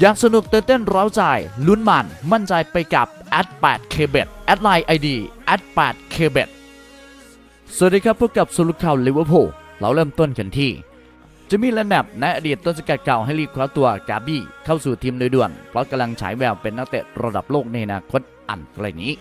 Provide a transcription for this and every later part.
อยากสนุกเตื่นเต้นร้าใจ ลุ้นมัน มั่นใจไปกับ a d 8 k b e t แอดไลน์ ID a d 8 k b e t สวัสดีครับพบกับสุรุข่าวลิเวอร์พูลเราเริ่มต้นกันที่จะมีและแนบในอดีตต้นสกัดเก่าให้รีบคว้าตัวกาบี้เข้าสู่ทีมโดยด่วน เพราะกำลังฉายแววเป็นนักเตะระดับโลกในอนาคตอันไกลนี้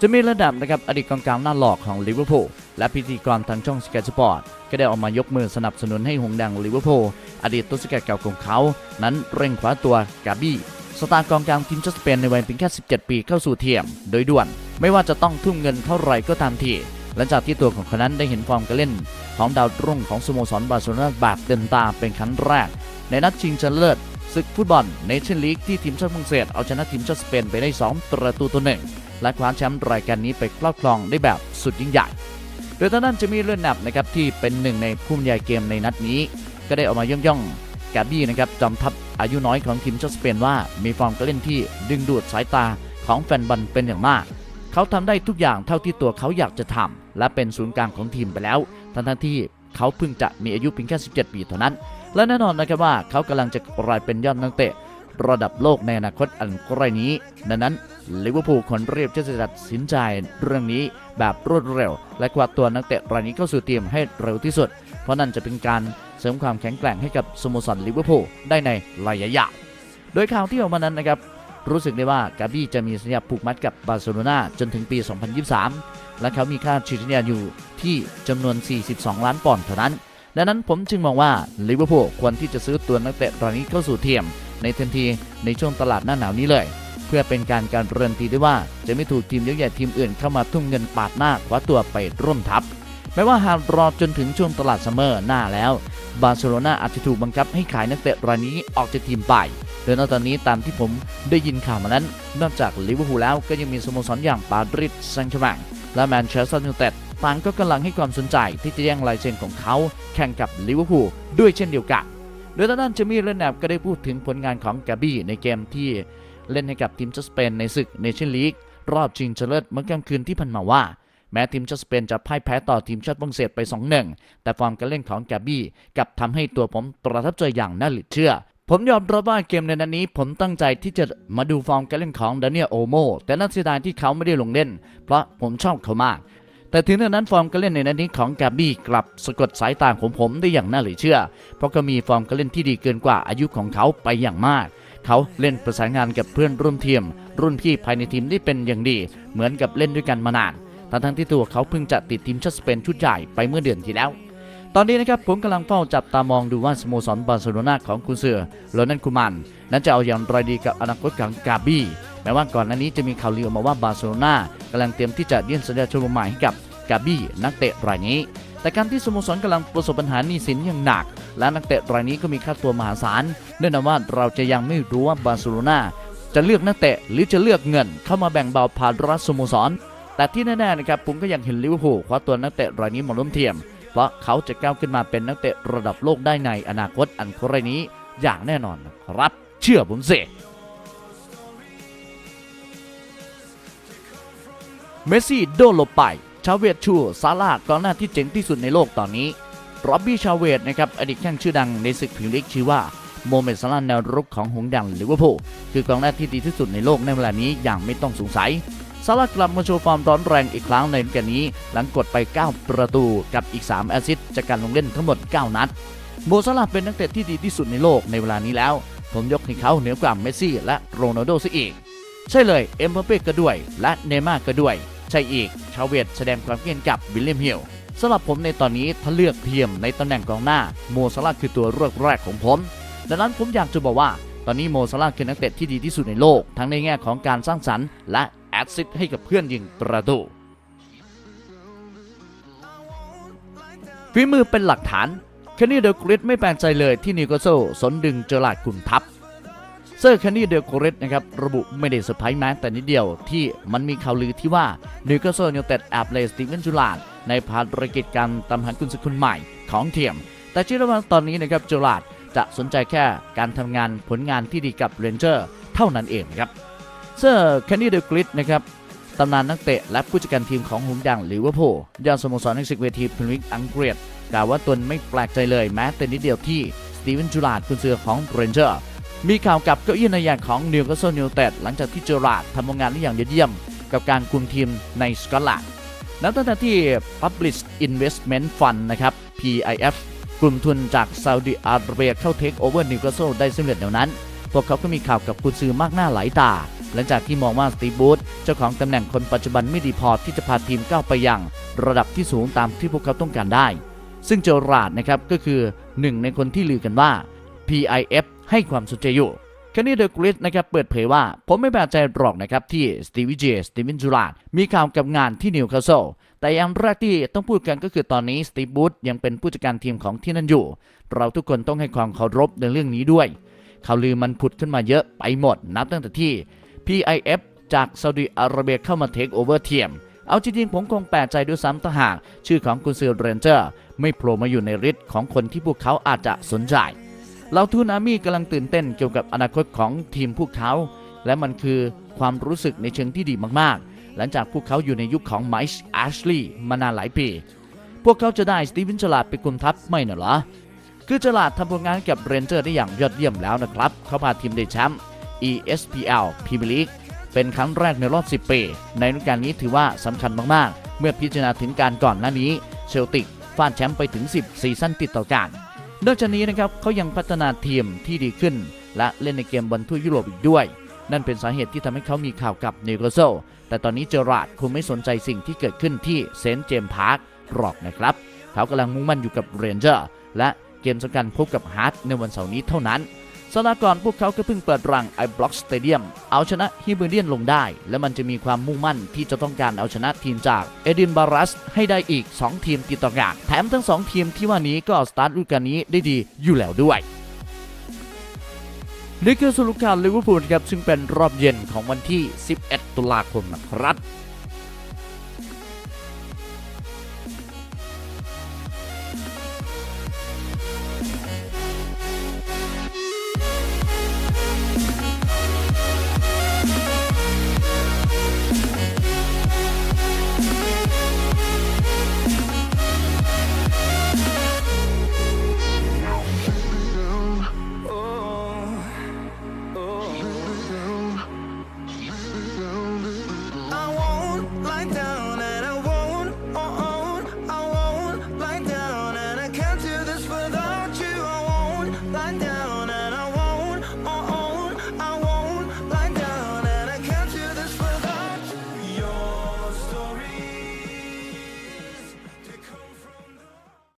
จะมีระดับนะครับอดีตกองกลางหน้าหลอกของลิเวอร์พูล และพิธีกรทางช่องสก y สปอร์ตก็ได้ออกมายกมือสนับสนุนให้หงดังลิเวอร์พูลอดีตต้นสกัดเก่าของเขา นั้นเร่งคว้าตัวกาบี้สตาร์กองกลางทีมชาติสเปนในวัยเพียงแค่ 17 ปีเข้าสู่เทียม โดยด่วน ไม่ว่าจะต้องทุ่มเงินเท่าไหร่ก็ตามทีหลังจากที่ตัวของเขานั้นได้เห็นฟอร์มการเล่น ของดาวรุ่งของสโมสรบาร์เซโลนาแบบเต็มตาเป็นครั้งแรก ในนัดชิงชนะเลิศศึกฟุตบอลเนชั่นลีกที่ทีมชาติฝรั่งเศสเอาชนะทีมชาติสเปนไปได้ 2 ประตูต่อหนึ่งและคว้าแชมป์รายการนี้ไปครอบครองได้แบบสุดยิ่งใหญ่ โดยทางด้านจะมีเลื่อนนับนะครับที่เป็นหนึ่งในผู้บรรยายเกมในนัดนี้ ก็ได้ออกมาย่องย่องกาบี้นะครับจอมทัพอายุน้อยของทีมชาติสเปนว่า มีฟอร์มการเล่นที่ดึงดูดสายตาของแฟนบอลเป็นอย่างมาก เขาทำได้ทุกอย่างเท่าที่ตัวเขาอยากจะทำและเป็นศูนย์กลางของทีมไปแล้ว ทั้งทที่เขาเพิ่งจะมีอายุเพียงแค่ 17 ปีเท่านั้น และแน่นอนนะครับว่าเขากำลังจะกลายเป็นยอดนักเตะ ระดับโลกในอนาคตอันใกล้นี้ ดังนั้นลิเวอร์พูลควรรียบที่จะตัดสินใจเรื่องนี้แบบรวดเร็ว และกวาดตัวนักเตะรายนี้เข้าสู่ทีมให้เร็วที่สุด เพราะนั่นจะเป็นการเสริมความแข็งแกร่งให้กับสโมสรลิเวอร์พูลได้ในระยะยาวโดยข่าวที่ออกมานั้นนะครับรู้สึกได้ว่ากาบี้จะมีสัญญาผูกมัดกับบาร์เซโลนาจนถึงปี 2023 และเขามีค่าฉีดสัญญาอยู่ที่จำนวน 42 ล้านปอนด์เท่านั้น ดังนั้นผมจึงมองว่าลิเวอร์พูลควรที่จะซื้อตัวนักเตะรายนี้เข้าสู่ทีม ในทันทีในช่วงตลาดหน้าหนาวนี้เลย เพื่อเป็นการการเรือนตีได้ว่า จะไม่ถูกทีมยักษ์ใหญ่ทีมอื่นเข้ามาทุ่มเงินปาดหน้าคว้าตัวไปร่วมทัพแม้ว่าหากรอจนถึงช่วงตลาดซัมเมอร์หน้าแล้ว บาร์เซโลนาอาจจะถูกบังคับให้ขายนักเตะรายนี้ออกจากทีมไปโดยนอกจากนี้ตามที่ผมได้ยินข่าวมานั้น นอกจากลิเวอร์พูลแล้วก็ยังมีสโมสรอย่างปาริดแซงต์แชงและแมนเชสเตอร์ยูไนเต็ดต่างก็กำลังให้ความสนใจที่จะแย่งลายเซ็นของเขาแข่งกับลิเวอร์พูลด้วยเช่นเดียวกัน โดยทางด้านเจมี่เลนแนบก็ได้พูดถึงผลงานของกาบี้ในเกมที่เล่นให้กับทีมชาติสเปนในศึกเนชั่นลีกรอบชิงชนะเลิศเมื่อค่ำคืนที่ผ่านมาว่า แม้ทีมชาติสเปนจะพ่ายแพ้ต่อทีมชาติฝรั่งเศสไป 2-1 แต่ฟอร์มการเล่นของกาบี้กลับทำให้ตัวผมประทับใจอย่างน่าหลือเชื่อผมยอมรับว่าเกมในนัดนี้ ผมตั้งใจที่จะมาดูฟอร์มการเล่นของดานิเอลโอโมแต่น่าเสียดายที่เขาไม่ได้ลงเล่น เพราะผมชอบเขามาก แต่ถึงอย่านั้นฟอร์มการเล่นในนัดนี้ของกาบี้กลับสะกดสายตาของผมได้อย่างน่าเหลือเชื่อ เพราะก็มีฟอร์มการเล่นที่ดีเกินกว่าอายุของเขาไปอย่างมาก เขาเล่นประสานงานกับเพื่อนร่วมทีม รุ่นพี่ภายในทีมได้เป็นอย่างดี เหมือนกับเล่นด้วยกันมานานทั้งทั้งที่ตัวเขาเพิ่งจะติดทีมชาติสเปนชุดใหญ่ไปเมื่อเดือนที่แล้ว ตอนนี้นะครับผมกำลังเฝ้าจับตามองดูว่าสโมสรบาร์เซโลนาของกุนเซือโรนันคูมันนั้นจะเอาอย่างไรดีกับอนาคตของกาบี้ แม้ว่าก่อนหน้านี้จะมีข่าวลือออกมาว่าบาร์เซโลนากำลังเตรียมที่จะยื่นสัญญาชมใหม่ให้กับกาบี้นักเตะรายนี้ แต่การที่สโมสรกำลังประสบปัญหาหนี้สินอย่างหนัก และนักเตะรายนี้ก็มีค่าตัวมหาศาลเนื่องจากว่าเราจะยังไม่รู้ว่าบาร์เซโลนาจะเลือกนักเตะหรือจะเลือกเงินเข้ามาแบ่งเบาภาระสโมสร แต่ที่แน่ๆนะครับผมก็ยังเห็นลิเวอร์พูลคว้าตัวนักเตะรายนี้มาร่วมทียม เพราะเขาจะก้าวขึ้นมาเป็นนักเตะระดับโลกได้ในอนาคตอันใกล้นี้อย่างแน่นอนครับ เชื่อผมสิ เมสซี่โดนหลบไป ชาเวตชูซาร่ากองหน้าที่เจ๋งที่สุดในโลกตอนนี้ร็อบบี้ชาเวตนะครับอดีตแข้งชื่อดังในศึกพรีเมียร์ลีกชื่อว่าโมเมดซาลาแนวรุกของหงส์ดังลิเวอร์พูลคือกองหน้าที่ดีที่สุดในโลกในเวลานี้อย่างไม่ต้องสงสัยซาร่ากลับมาโชว์ฟอร์มร้อนแรงอีกครั้งในฤดูกาลนี้ หลังกดไป 9 ประตูกับอีก 3 แอสซิสต์จากการลงเล่นทั้งหมด 9 นัด โมซาร่าเป็นนักเตะที่ดีที่สุดในโลกในเวลานี้แล้ว ผมยกให้เขาเหนือกว่าเมสซี่และโรนัลโดซะอีก ใช่เลย เอ็มบัปเป้ก็ด้วย และเนม่าก็ด้วย ใช่อีก ชาวเวตแสดงความเห็นกับวิลเลียมฮิลสำหรับผมในตอนนี้ถ้าเลือกเทียมในตำแหน่งกองหน้าโมซาร่าคือตัวเลือกแรกของผม ดังนั้นผมอยากจะบอกว่า ตอนนี้โมซาร่าคือนักเตะที่ดีที่สุดในโลก ทั้งในแง่ของการสร้างสรรค์และแอสซิสต์ให้กับเพื่อนยิงประตูฝีมือเป็นหลักฐานแคนนี่เดลกริสไม่แปลกใจเลยที่นิวคาสเซิลสนดึงเจอราร์ดขุนทัพ เซอร์แคนนี่เดลโกเรสนะครับระบุไม่ได้เซอร์ไพรส์แม้แต่นิดเดียวที่มันมีข่าวลือที่ว่านิวคาสเซิลยูไนเต็ดแอบเลสตีเวนจูลาดในภารกิจการตามหากุนซือคนใหม่ของทีมแต่เชื่อว่าตอนนี้นะครับจูลาดจะสนใจแค่การทำงานผลงานที่ดีกับเรนเจอร์เท่านั้นเองครับเซอร์แคนนี่เดลกริสนะครับตำนานนักเตะและผู้จัดการทีมของหงส์ดังลิเวอร์พูลยอดสโมสรในศึกเวทีพรีเมียร์ลีกอังกฤษกล่าวว่าตนไม่แปลกใจเลยแม้แต่นิดเดียวที่สตีเวนจูลาดกุนซือของเรนเจอร์ มีข่าวกับเก้าอี้นายอย่างของนิวคาสเซิลยูไนเต็ดหลังจากที่เจอราดทำผลงานได้อย่างยอดเยี่ยม กับการคุมทีมในสกอตแลนด์นับตั้งแต่ที่ Public Investment Fund นะครับ PIF กลุ่มทุนจากซาอุดิอาระเบียเข้าเทคโอเวอร์นิวคาสเซิลได้สำเร็จแล้วนั้น พวกเขาก็มีข่าวกับกุญซือมากหน้าหลายตา หลังจากที่มองว่าสตีบูธเจ้าของตำแหน่งคนปัจจุบันไม่ดีพอที่จะพาทีมก้าวไปยังระดับที่สูงตามที่พวกเขาต้องการได้ ซึ่งเจอราดนะครับก็คือหนึ่งในคนที่ลือกันว่า PIF ให้ความสนใจอยู่แคนนี่เดอะกริสนะครับเปิดเผยว่า ผมไม่แปลกใจหรอกนะครับที่สตีวิเจสตีวินจูราดมีข่าวกับงานที่นิวคาสเซิลแต่อย่างแรกที่ต้องพูดกันก็คือตอนนี้สตีบูธยังเป็นผู้จัดการทีมของที่นั่นอยู่ เราทุกคนต้องให้ความเคารพในเรื่องนี้ด้วยข่าวลือมันผุดขึ้นมาเยอะไปหมดนับตั้งแต่ที่ PIF จากซาอุดิอาระเบียเข้ามาเทคโอเวอร์ทีมเอาจริงๆผมคงแปลกใจด้วยซ้ำถ้าหาก ชื่อของกุนซือเรนเจอร์ ไม่โผล่มาอยู่ในฤทธิ์ของคนที่พวกเขาอาจจะสนใจ เราทูนามี่กำลังตื่นเต้นเกี่ยวกับอนาคตของทีมพวกเขา และมันคือความรู้สึกในเชิงที่ดีมากๆ หลังจากพวกเขาอยู่ในยุคของไมค์แอชลีย์มานานหลายปี พวกเขาจะได้สตีเวนจลาดไปกุมทัพไม่น่ะเหรอ คือจลาดทำผลงานกับเรนเจอร์ได้อย่างยอดเยี่ยมแล้วนะครับ เขาพาทีมได้แชมป์ ESPL Premier League เป็นครั้งแรกในรอบ 10 ปี ในฤดูกาลนี้ถือว่าสำคัญมากๆ เมื่อพิจารณาถึงการก่อนหน้านี้เชลติกฟาดแชมป์ไปถึง 10 ซีซั่นติดต่อกัน นอกจากนี้นะครับเขายังพัฒนาทีมที่ดีขึ้น และเล่นในเกมบอลทั่วยุโรปอีกด้วย นั่นเป็นสาเหตุที่ทำให้เขามีข่าวกับนิวคาสเซิลแต่ตอนนี้เจอราร์ดคงไม่สนใจสิ่งที่เกิดขึ้นที่เซนต์เจมส์พาร์คหรอกนะครับ เขากำลังมุ่งมั่นอยู่กับเรนเจอร์และเกมสำคัญพบกับฮาร์ดในวันเสาร์นี้เท่านั้น สลากรพวกเขาก็เพิ่งเปิดรังไอบล็อกสเตเดียมเอาชนะฮิเบเดียนลงได้ และมันจะมีความมุ่งมั่นที่จะต้องการเอาชนะทีมจากเอดินบารัสให้ได้อีก 2 ทีมติดต่อกันแถมทั้ง 2 ทีมที่ว่านี้ก็สตาร์ทฤดูกาลนี้ได้ดีอยู่แล้วด้วยนี่คือสรุปข่าวลิเวอร์พูลครับซึ่งเป็นรอบเย็นของวันที่ 11 ตุลาคมนะครับ